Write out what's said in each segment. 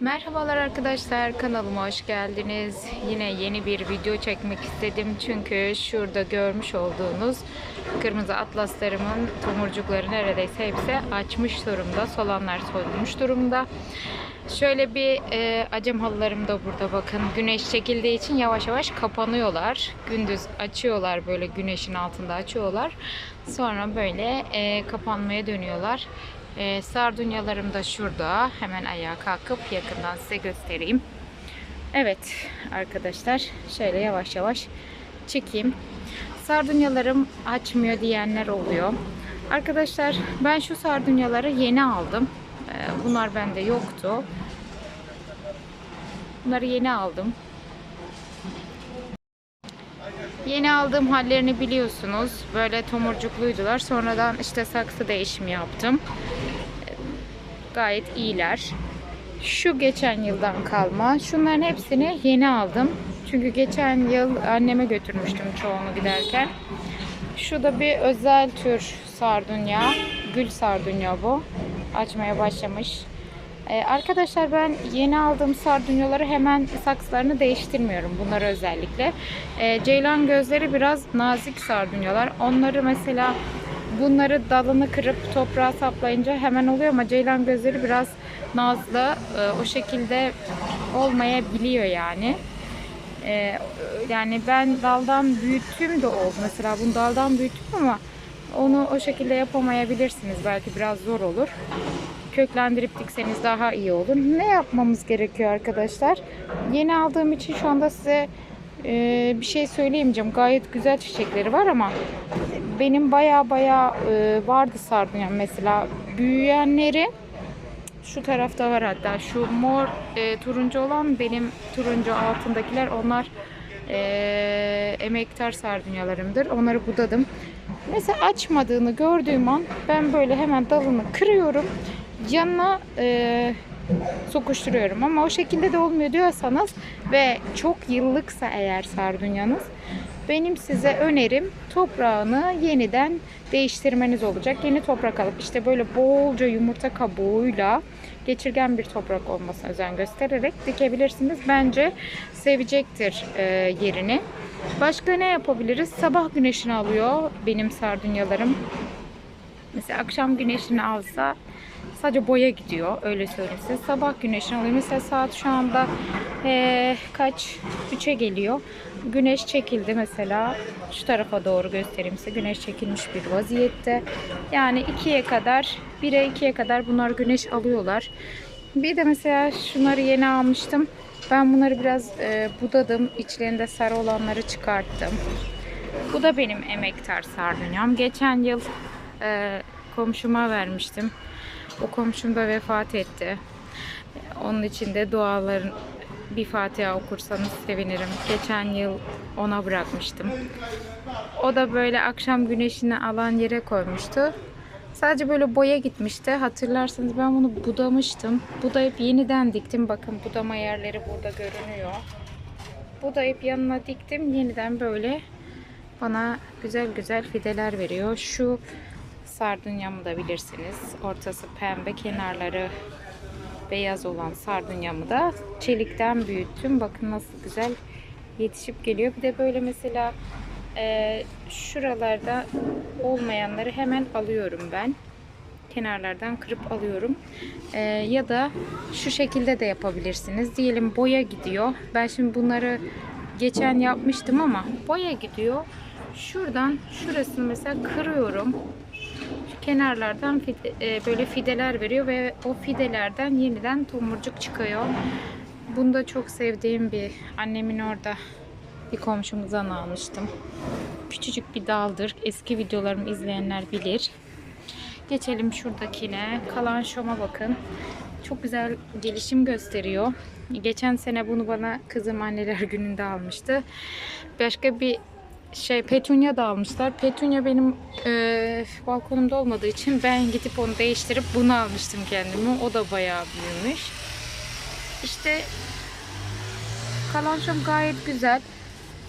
Merhabalar arkadaşlar kanalıma hoş geldiniz. Yine yeni bir video çekmek istedim çünkü şurada görmüş olduğunuz kırmızı atlaslarımın tomurcukları neredeyse hepsi açmış durumda. Solanlar solmuş durumda. Şöyle bir e, acem halılarım da burada bakın. Güneş çekildiği için yavaş yavaş kapanıyorlar. Gündüz açıyorlar böyle güneşin altında açıyorlar. Sonra böyle e, kapanmaya dönüyorlar. E, sardunyalarım da şurada. Hemen ayağa kalkıp yakından size göstereyim. Evet arkadaşlar şöyle yavaş yavaş çekeyim. Sardunyalarım açmıyor diyenler oluyor. Arkadaşlar ben şu sardunyaları yeni aldım. E, bunlar bende yoktu. Bunları yeni aldım. Yeni aldığım hallerini biliyorsunuz. Böyle tomurcukluydular. Sonradan işte saksı değişimi yaptım. Gayet iyiler. Şu geçen yıldan kalma. Şunların hepsini yeni aldım. Çünkü geçen yıl anneme götürmüştüm çoğunu giderken. Şu da bir özel tür sardunya. Gül sardunya bu. Açmaya başlamış. Ee, arkadaşlar ben yeni aldığım sardunyaları hemen saksılarını değiştirmiyorum. Bunları özellikle. Ee, ceylan gözleri biraz nazik sardunyalar. Onları mesela bunları dalını kırıp toprağa saplayınca hemen oluyor ama ceylan gözleri biraz nazlı. Ee, o şekilde olmayabiliyor yani. Ee, yani ben daldan büyüttüm de oldu. Mesela bunu daldan büyüttüm ama onu o şekilde yapamayabilirsiniz. Belki biraz zor olur köklendirip dikseniz daha iyi olur. Ne yapmamız gerekiyor arkadaşlar? Yeni aldığım için şu anda size e, bir şey söyleyemeyeceğim. Gayet güzel çiçekleri var ama benim baya baya e, vardı sardunya mesela. Büyüyenleri şu tarafta var hatta. Şu mor e, turuncu olan benim turuncu altındakiler onlar e, emektar sardunyalarımdır. Onları budadım. Mesela açmadığını gördüğüm an ben böyle hemen dalını kırıyorum yanına e, sokuşturuyorum. Ama o şekilde de olmuyor diyorsanız ve çok yıllıksa eğer sardunyanız benim size önerim toprağını yeniden değiştirmeniz olacak. Yeni toprak alıp işte böyle bolca yumurta kabuğuyla geçirgen bir toprak olmasına özen göstererek dikebilirsiniz. Bence sevecektir e, yerini. Başka ne yapabiliriz? Sabah güneşini alıyor benim sardunyalarım. Mesela akşam güneşini alsa Sadece boya gidiyor. Öyle söyleyeyim size. Sabah güneşini alıyor. Mesela saat şu anda ee, kaç? 3'e geliyor. Güneş çekildi mesela. Şu tarafa doğru göstereyim size. Güneş çekilmiş bir vaziyette. Yani 2'ye kadar 1'e 2'ye kadar bunlar güneş alıyorlar. Bir de mesela şunları yeni almıştım. Ben bunları biraz e, budadım. İçlerinde sarı olanları çıkarttım. Bu da benim emektar sardunyam. Geçen yıl e, komşuma vermiştim. O komşum da vefat etti. Onun için de duaların bir Fatiha okursanız sevinirim. Geçen yıl ona bırakmıştım. O da böyle akşam güneşini alan yere koymuştu. Sadece böyle boya gitmişti. Hatırlarsanız ben bunu budamıştım. Budayıp yeniden diktim. Bakın budama yerleri burada görünüyor. Budayıp yanına diktim. Yeniden böyle bana güzel güzel fideler veriyor. Şu sardunyamı da bilirsiniz. Ortası pembe, kenarları beyaz olan sardunyamı da çelikten büyüttüm. Bakın nasıl güzel yetişip geliyor. Bir de böyle mesela e, şuralarda olmayanları hemen alıyorum ben. Kenarlardan kırıp alıyorum. E, ya da şu şekilde de yapabilirsiniz. Diyelim boya gidiyor. Ben şimdi bunları geçen yapmıştım ama boya gidiyor. Şuradan şurasını mesela kırıyorum kenarlardan fide, e, böyle fideler veriyor ve o fidelerden yeniden tomurcuk çıkıyor. Bunu da çok sevdiğim bir annemin orada bir komşumuzdan almıştım. Küçücük bir daldır. Eski videolarımı izleyenler bilir. Geçelim şuradakine. Kalan şoma bakın. Çok güzel gelişim gösteriyor. Geçen sene bunu bana kızım anneler gününde almıştı. Başka bir şey petunya da almışlar. Petunya benim e, balkonumda olmadığı için ben gidip onu değiştirip bunu almıştım kendime. O da bayağı büyümüş. İşte kalançom gayet güzel.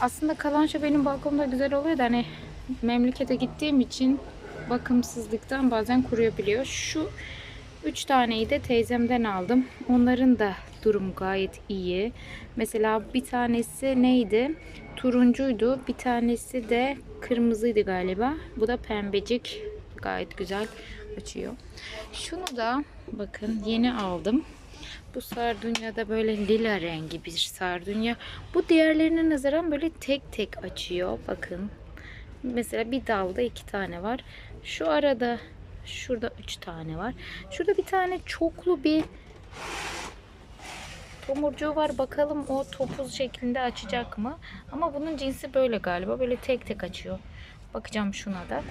Aslında kalanço benim balkonumda güzel oluyor da hani memlekete gittiğim için bakımsızlıktan bazen kuruyabiliyor. Şu üç taneyi de teyzemden aldım. Onların da durum gayet iyi. Mesela bir tanesi neydi? Turuncuydu. Bir tanesi de kırmızıydı galiba. Bu da pembecik. Gayet güzel açıyor. Şunu da bakın yeni aldım. Bu sardunya da böyle lila rengi bir sardunya. Bu diğerlerine nazaran böyle tek tek açıyor. Bakın. Mesela bir dalda iki tane var. Şu arada şurada üç tane var. Şurada bir tane çoklu bir tomurcuğu var. Bakalım o topuz şeklinde açacak mı? Ama bunun cinsi böyle galiba. Böyle tek tek açıyor. Bakacağım şuna da.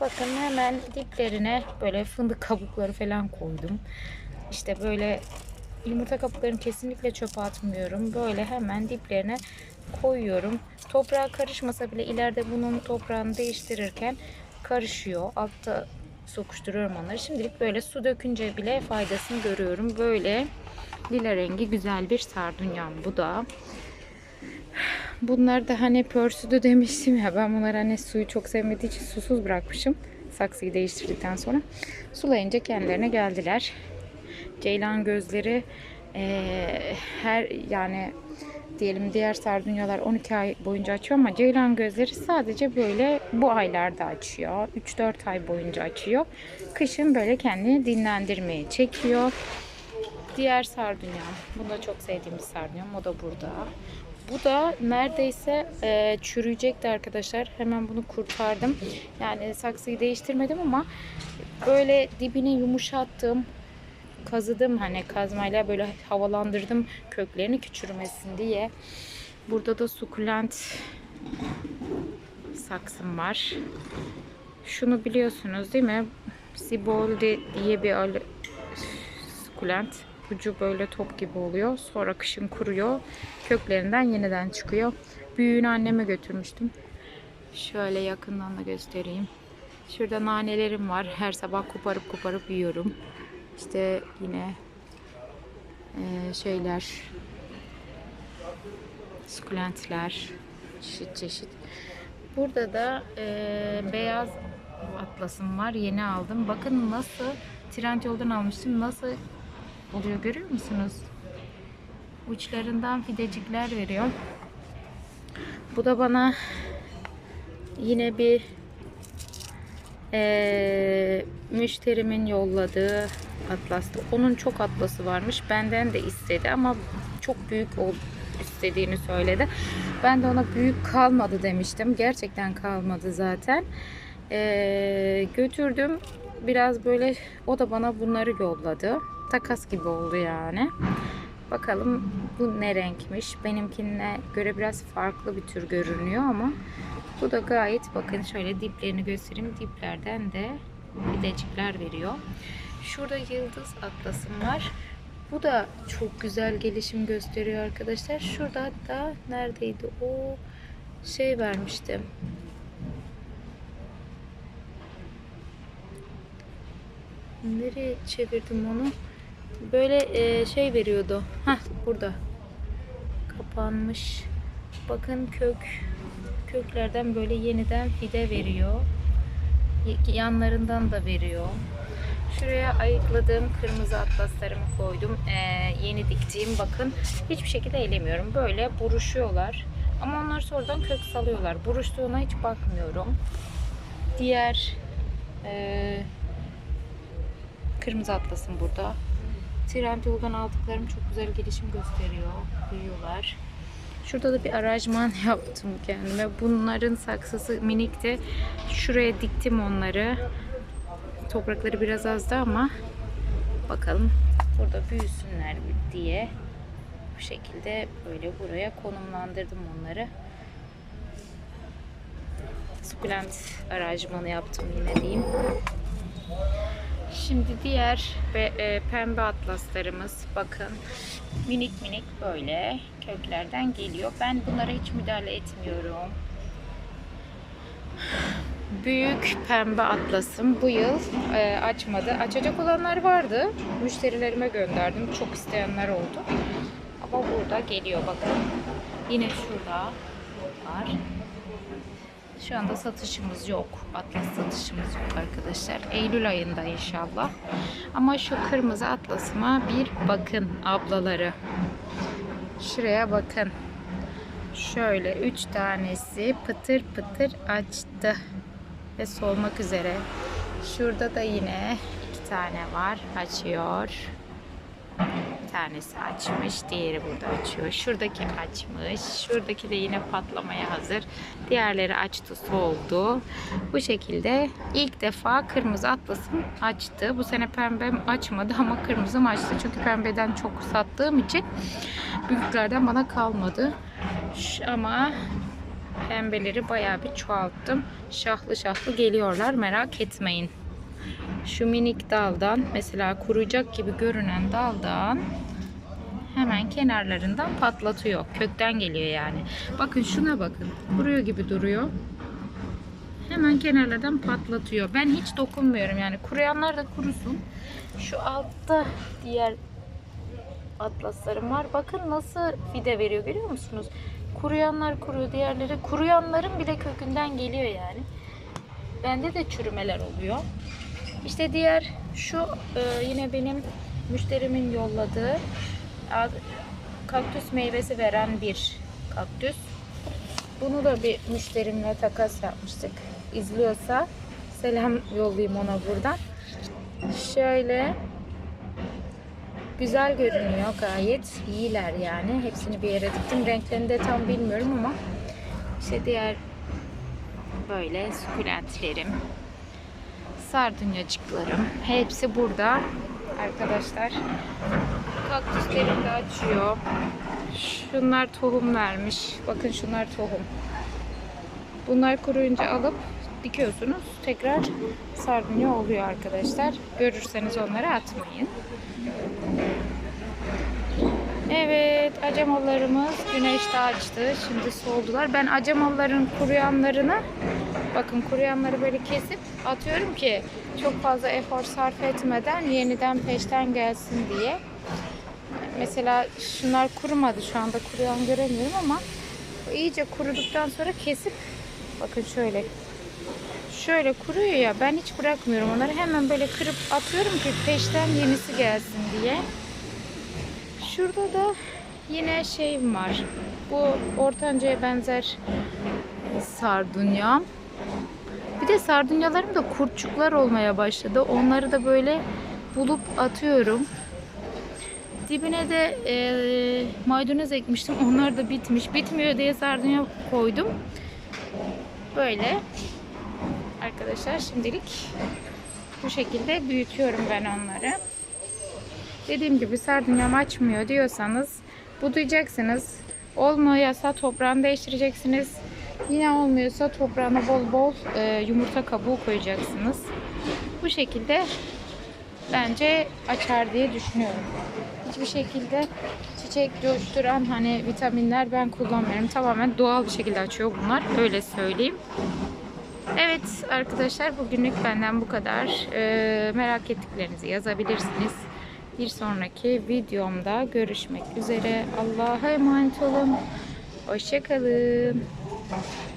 Bakın hemen diplerine böyle fındık kabukları falan koydum. İşte böyle yumurta kabuklarını kesinlikle çöpe atmıyorum. Böyle hemen diplerine koyuyorum. Toprağa karışmasa bile ileride bunun toprağını değiştirirken karışıyor. Altta sokuşturuyorum onları. Şimdilik böyle su dökünce bile faydasını görüyorum. Böyle lila rengi güzel bir sardunyam bu da. Bunlar da hani pörsüdü demiştim ya ben bunları hani suyu çok sevmediği için susuz bırakmışım. Saksıyı değiştirdikten sonra. Sulayınca kendilerine geldiler. Ceylan gözleri eee, her yani diyelim diğer sardunyalar 12 ay boyunca açıyor ama ceylan gözleri sadece böyle bu aylarda açıyor. 3-4 ay boyunca açıyor. Kışın böyle kendini dinlendirmeye çekiyor. Diğer sardunya. Bu da çok sevdiğimiz sardunya. O da burada. Bu da neredeyse e, çürüyecekti arkadaşlar. Hemen bunu kurtardım. Yani saksıyı değiştirmedim ama böyle dibini yumuşattım. Kazıdım hani kazmayla böyle havalandırdım köklerini küçülmesin diye. Burada da sukulent saksım var. Şunu biliyorsunuz değil mi? Siboldi diye bir sukulent. Ucu böyle top gibi oluyor. Sonra kışın kuruyor. Köklerinden yeniden çıkıyor. Büyüğünü anneme götürmüştüm. Şöyle yakından da göstereyim. Şurada nanelerim var. Her sabah koparıp koparıp yiyorum. İşte yine eee, şeyler sukulentler çeşit çeşit. Burada da eee, beyaz atlasım var. Yeni aldım. Bakın nasıl Trendyol'dan almıştım. Nasıl oluyor görüyor musunuz? Uçlarından fidecikler veriyor. Bu da bana yine bir müşterimin yolladığı atlastı. Onun çok atlası varmış. Benden de istedi ama çok büyük ol istediğini söyledi. Ben de ona büyük kalmadı demiştim. Gerçekten kalmadı zaten. Eee, götürdüm. Biraz böyle o da bana bunları yolladı. Takas gibi oldu yani. Bakalım bu ne renkmiş. Benimkine göre biraz farklı bir tür görünüyor ama bu da gayet bakın şöyle diplerini göstereyim. Diplerden de fidecikler veriyor. Şurada yıldız atlasım var. Bu da çok güzel gelişim gösteriyor arkadaşlar. Şurada hatta neredeydi o şey vermiştim. Nereye çevirdim onu? Böyle e, şey veriyordu. Hah burada. Kapanmış. Bakın kök köklerden böyle yeniden fide veriyor. Yanlarından da veriyor. Şuraya ayıkladığım kırmızı atlaslarımı koydum. Ee, yeni diktiğim bakın. Hiçbir şekilde elemiyorum. Böyle buruşuyorlar. Ama onlar sonradan kök salıyorlar. Buruştuğuna hiç bakmıyorum. Diğer ee, kırmızı atlasım burada. Trendyol'dan aldıklarım çok güzel gelişim gösteriyor. Büyüyorlar. Şurada da bir aranjman yaptım kendime. Bunların saksısı minikti. Şuraya diktim onları. Toprakları biraz azdı ama bakalım burada büyüsünler diye bu şekilde böyle buraya konumlandırdım onları. Sukulent aranjmanı yaptım yine diyeyim. Şimdi diğer ve e, pembe atlaslarımız bakın minik minik böyle köklerden geliyor. Ben bunlara hiç müdahale etmiyorum. Büyük pembe atlasım bu yıl e, açmadı. Açacak olanlar vardı. Müşterilerime gönderdim. Çok isteyenler oldu. Ama burada geliyor bakın. Yine şurada var. Şu anda satışımız yok. Atlas satışımız yok arkadaşlar. Eylül ayında inşallah. Ama şu kırmızı atlasıma bir bakın ablaları. Şuraya bakın. Şöyle üç tanesi pıtır pıtır açtı. Ve solmak üzere. Şurada da yine iki tane var. Açıyor. Bir tanesi açmış, diğeri burada açıyor. Şuradaki açmış, şuradaki de yine patlamaya hazır. Diğerleri açtı, soldu. Bu şekilde ilk defa kırmızı atlasım açtı. Bu sene pembem açmadı ama kırmızım açtı. Çünkü pembeden çok sattığım için büyüklerden bana kalmadı. Ama pembeleri bayağı bir çoğalttım. Şahlı şahlı geliyorlar merak etmeyin şu minik daldan mesela kuruyacak gibi görünen daldan hemen kenarlarından patlatıyor. Kökten geliyor yani. Bakın şuna bakın. Kuruyor gibi duruyor. Hemen kenarlardan patlatıyor. Ben hiç dokunmuyorum yani. Kuruyanlar da kurusun. Şu altta diğer atlaslarım var. Bakın nasıl fide veriyor görüyor musunuz? Kuruyanlar kuruyor, diğerleri kuruyanların bile kökünden geliyor yani. Bende de çürümeler oluyor. İşte diğer şu e, yine benim müşterimin yolladığı ad- kaktüs meyvesi veren bir kaktüs. Bunu da bir müşterimle takas yapmıştık. İzliyorsa selam yollayayım ona buradan. Şöyle güzel görünüyor gayet. iyiler yani. Hepsini bir yere diktim. Renklerini de tam bilmiyorum ama işte diğer böyle sukulentlerim sardunyacıklarım. Hepsi burada arkadaşlar. Kaktüslerim de açıyor. Şunlar tohum vermiş. Bakın şunlar tohum. Bunlar kuruyunca alıp dikiyorsunuz. Tekrar sardunya oluyor arkadaşlar. Görürseniz onları atmayın. Evet, acemalarımız güneşte açtı. Şimdi soldular. Ben acemaların kuruyanlarını bakın kuruyanları böyle kesip atıyorum ki çok fazla efor sarf etmeden yeniden peşten gelsin diye. Mesela şunlar kurumadı şu anda kuruyan göremiyorum ama iyice kuruduktan sonra kesip bakın şöyle şöyle kuruyor ya ben hiç bırakmıyorum onları hemen böyle kırıp atıyorum ki peşten yenisi gelsin diye. Şurada da yine şeyim var. Bu ortancaya benzer sardunya. De sardunyalarım da kurtçuklar olmaya başladı. Onları da böyle bulup atıyorum. Dibine de e, maydanoz ekmiştim. Onlar da bitmiş. Bitmiyor diye sardunya koydum. Böyle. Arkadaşlar şimdilik bu şekilde büyütüyorum ben onları. Dediğim gibi sardunyam açmıyor diyorsanız budayacaksınız. Olmuyorsa toprağını değiştireceksiniz. Yine olmuyorsa toprağına bol bol e, yumurta kabuğu koyacaksınız. Bu şekilde bence açar diye düşünüyorum. Hiçbir şekilde çiçek coşturan hani vitaminler ben kullanmıyorum. Tamamen doğal bir şekilde açıyor bunlar. Öyle söyleyeyim. Evet arkadaşlar bugünlük benden bu kadar. Ee, merak ettiklerinizi yazabilirsiniz. Bir sonraki videomda görüşmek üzere. Allah'a emanet olun. Hoşçakalın. Thank you.